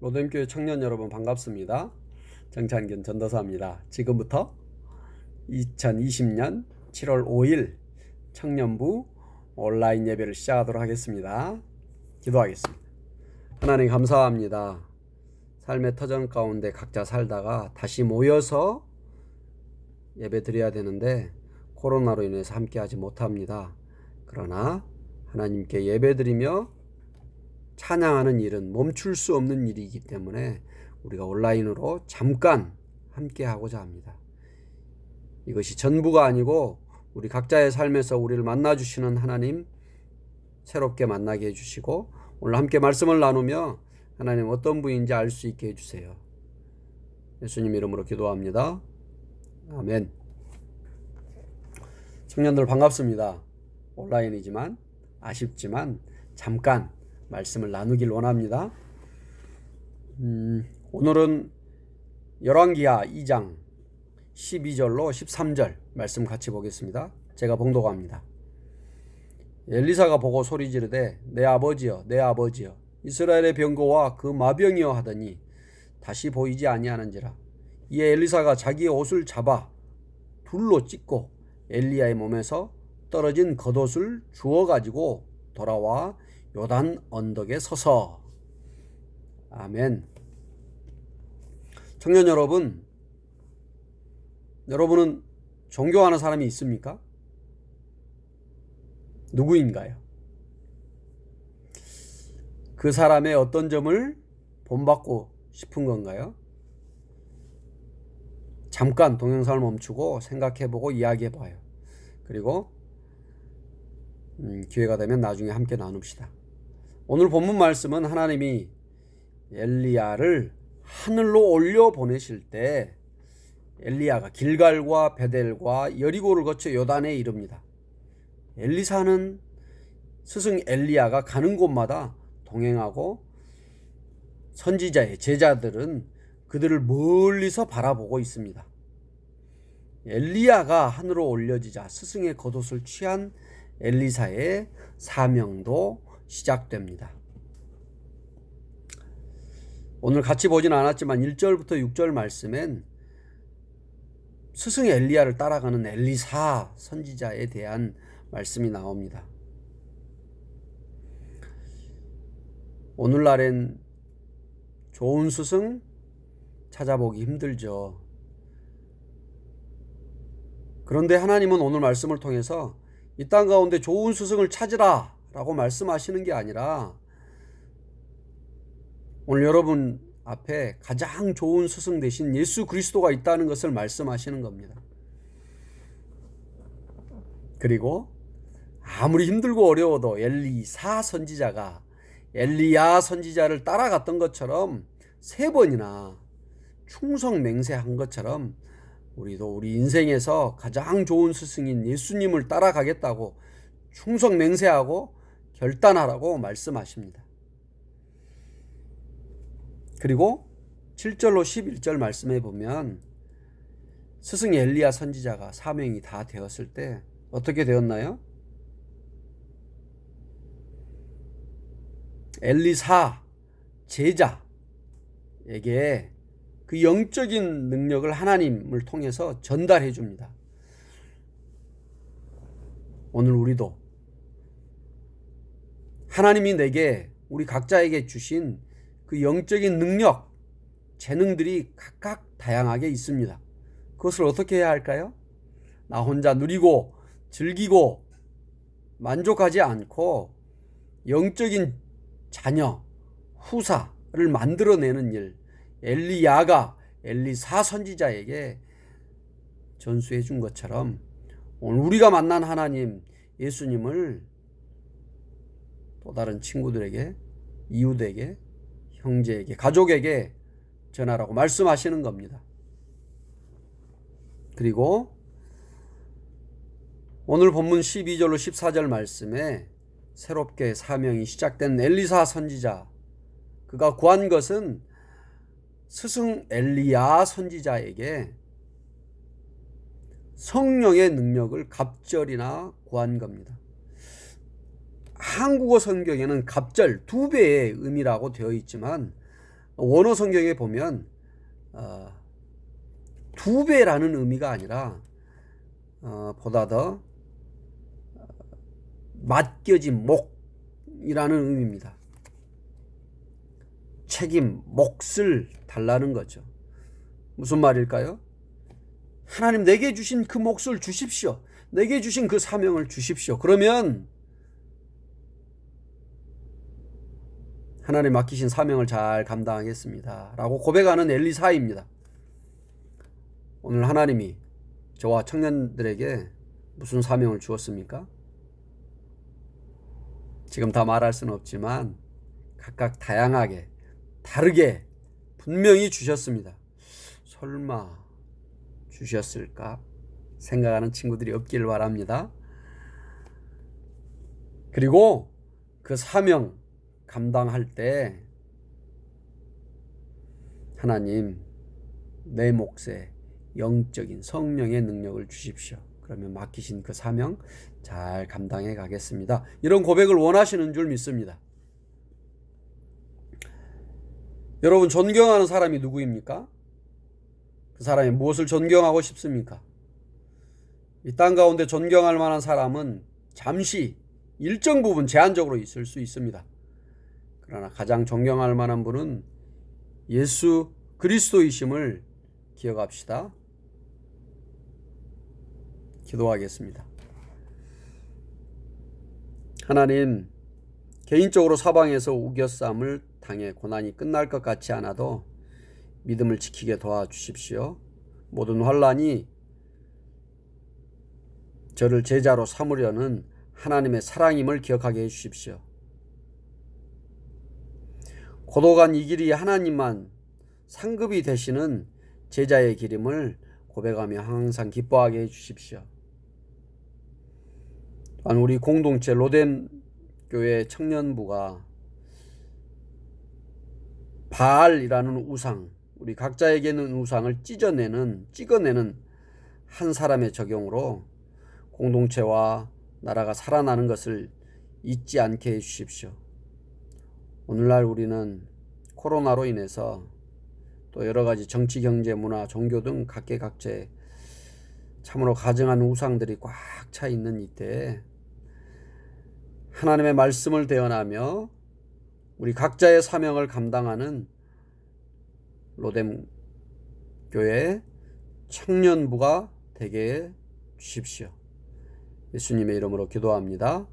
로뎀교회 청년 여러분 반갑습니다. 정찬균 전도사입니다. 지금부터 2020년 7월 5일 청년부 온라인 예배를 시작하도록 하겠습니다. 기도하겠습니다. 하나님 감사합니다. 삶의 터전 가운데 각자 살다가 다시 모여서 예배 드려야 되는데 코로나로 인해서 함께하지 못합니다. 그러나 하나님께 예배 드리며 찬양하는 일은 멈출 수 없는 일이기 때문에 우리가 온라인으로 잠깐 함께 하고자 합니다. 이것이 전부가 아니고 우리 각자의 삶에서 우리를 만나 주시는 하나님 새롭게 만나게 해 주시고 오늘 함께 말씀을 나누며 하나님 어떤 분인지 알 수 있게 해 주세요. 예수님 이름으로 기도합니다. 아멘. 청년들 반갑습니다. 온라인이지만 아쉽지만 잠깐 말씀을 나누길 원합니다. 음, 오늘은 열왕기하 2장 12절로 13절 말씀 같이 보겠습니다. 제가 봉독합니다. 엘리사가 보고 소리 지르되 내 아버지여 내 아버지여 이스라엘의 병거와 그 마병이여 하더니 다시 보이지 아니하는지라 이에 엘리사가 자기의 옷을 잡아 불로 찢고 엘리야의 몸에서 떨어진 겉옷을 주워 가지고 돌아와 요단 언덕에 서서 아멘. 청년 여러분, 여러분은 존경하는 사람이 있습니까? 누구인가요? 그 사람의 어떤 점을 본받고 싶은 건가요? 잠깐 동영상을 멈추고 생각해보고 이야기해봐요. 그리고 음, 기회가 되면 나중에 함께 나눕시다. 오늘 본문 말씀은 하나님이 엘리야를 하늘로 올려 보내실 때 엘리야가 길갈과 베델과 여리고를 거쳐 요단에 이릅니다. 엘리사는 스승 엘리야가 가는 곳마다 동행하고 선지자의 제자들은 그들을 멀리서 바라보고 있습니다. 엘리야가 하늘로 올려지자 스승의 겉옷을 취한 엘리사의 사명도 시작됩니다. 오늘 같이 보진 않았지만 1절부터 6절 말씀엔 스승 엘리야를 따라가는 엘리사 선지자에 대한 말씀이 나옵니다. 오늘날엔 좋은 스승 찾아보기 힘들죠. 그런데 하나님은 오늘 말씀을 통해서 이 땅 가운데 좋은 스승을 찾으라 라고 말씀하시는 게 아니라 오늘 여러분 앞에 가장 좋은 스승 대신 예수 그리스도가 있다는 것을 말씀하시는 겁니다. 그리고 아무리 힘들고 어려워도 엘리사 선지자가 엘리야 선지자를 따라갔던 것처럼 세 번이나 충성 맹세한 것처럼 우리도 우리 인생에서 가장 좋은 스승인 예수님을 따라가겠다고 충성 맹세하고 결단하라고 말씀하십니다. 그리고 7절로 11절 말씀해 보면 스승 엘리야 선지자가 사명이 다 되었을 때 어떻게 되었나요? 엘리사 제자에게 그 영적인 능력을 하나님을 통해서 전달해 줍니다. 오늘 우리도 하나님이 내게 우리 각자에게 주신 그 영적인 능력, 재능들이 각각 다양하게 있습니다. 그것을 어떻게 해야 할까요? 나 혼자 누리고 즐기고 만족하지 않고 영적인 자녀, 후사를 만들어내는 일, 엘리야가 엘리사 선지자에게 전수해 준 것처럼 오늘 우리가 만난 하나님 예수님을 또 다른 친구들에게 이웃에게 형제에게 가족에게 전하라고 말씀하시는 겁니다. 그리고 오늘 본문 12절로 14절 말씀에 새롭게 사명이 시작된 엘리사 선지자 그가 구한 것은 스승 엘리야 선지자에게 성령의 능력을 갑절이나 구한 겁니다. 한국어 성경에는 갑절 두 배의 의미라고 되어 있지만 원어 성경에 보면 어, 두 배라는 의미가 아니라 어, 보다 더 어, 맡겨진 목이라는 의미입니다. 책임, 몫을 달라는 거죠. 무슨 말일까요? 하나님 내게 주신 그 몫을 주십시오. 내게 주신 그 사명을 주십시오. 그러면 하나님 맡기신 사명을 잘 감당하겠습니다. 라고 고백하는 엘리사입니다. 오늘 하나님이 저와 청년들에게 무슨 사명을 주었습니까? 지금 다 말할 수는 없지만 각각 다양하게 다르게 분명히 주셨습니다. 설마 주셨을까? 생각하는 친구들이 없길 바랍니다. 그리고 그 사명 감당할 때 하나님 내 몫에 영적인 성령의 능력을 주십시오. 그러면 맡기신 그 사명 잘 감당해 가겠습니다. 이런 고백을 원하시는 줄 믿습니다. 여러분 존경하는 사람이 누구입니까? 그 사람이 무엇을 존경하고 싶습니까? 이 땅 가운데 존경할 만한 사람은 잠시 일정 부분 제한적으로 있을 수 있습니다. 그러나 가장 존경할 만한 분은 예수 그리스도이심을 기억합시다. 기도하겠습니다. 하나님, 개인적으로 사방에서 우겨쌈을 당해 고난이 끝날 것 같지 않아도 믿음을 지키게 도와주십시오. 모든 환란이 저를 제자로 삼으려는 하나님의 사랑임을 기억하게 해주십시오. 고독한 이 길이 하나님만 상급이 되시는 제자의 길임을 고백하며 항상 기뻐하게 해주십시오. 또한 우리 공동체 로뎀 교회 청년부가 바알이라는 우상, 우리 각자에게는 우상을 찢어내는, 찍어내는 한 사람의 적용으로 공동체와 나라가 살아나는 것을 잊지 않게 해주십시오. 오늘날 우리는 코로나로 인해서 또 여러 가지 정치, 경제, 문화, 종교 등 각계각층 참으로 가증한 우상들이 꽉 차 있는 이때에 하나님의 말씀을 대언하며 우리 각자의 사명을 감당하는 로뎀 교회 청년부가 되게 해 주십시오. 예수님의 이름으로 기도합니다.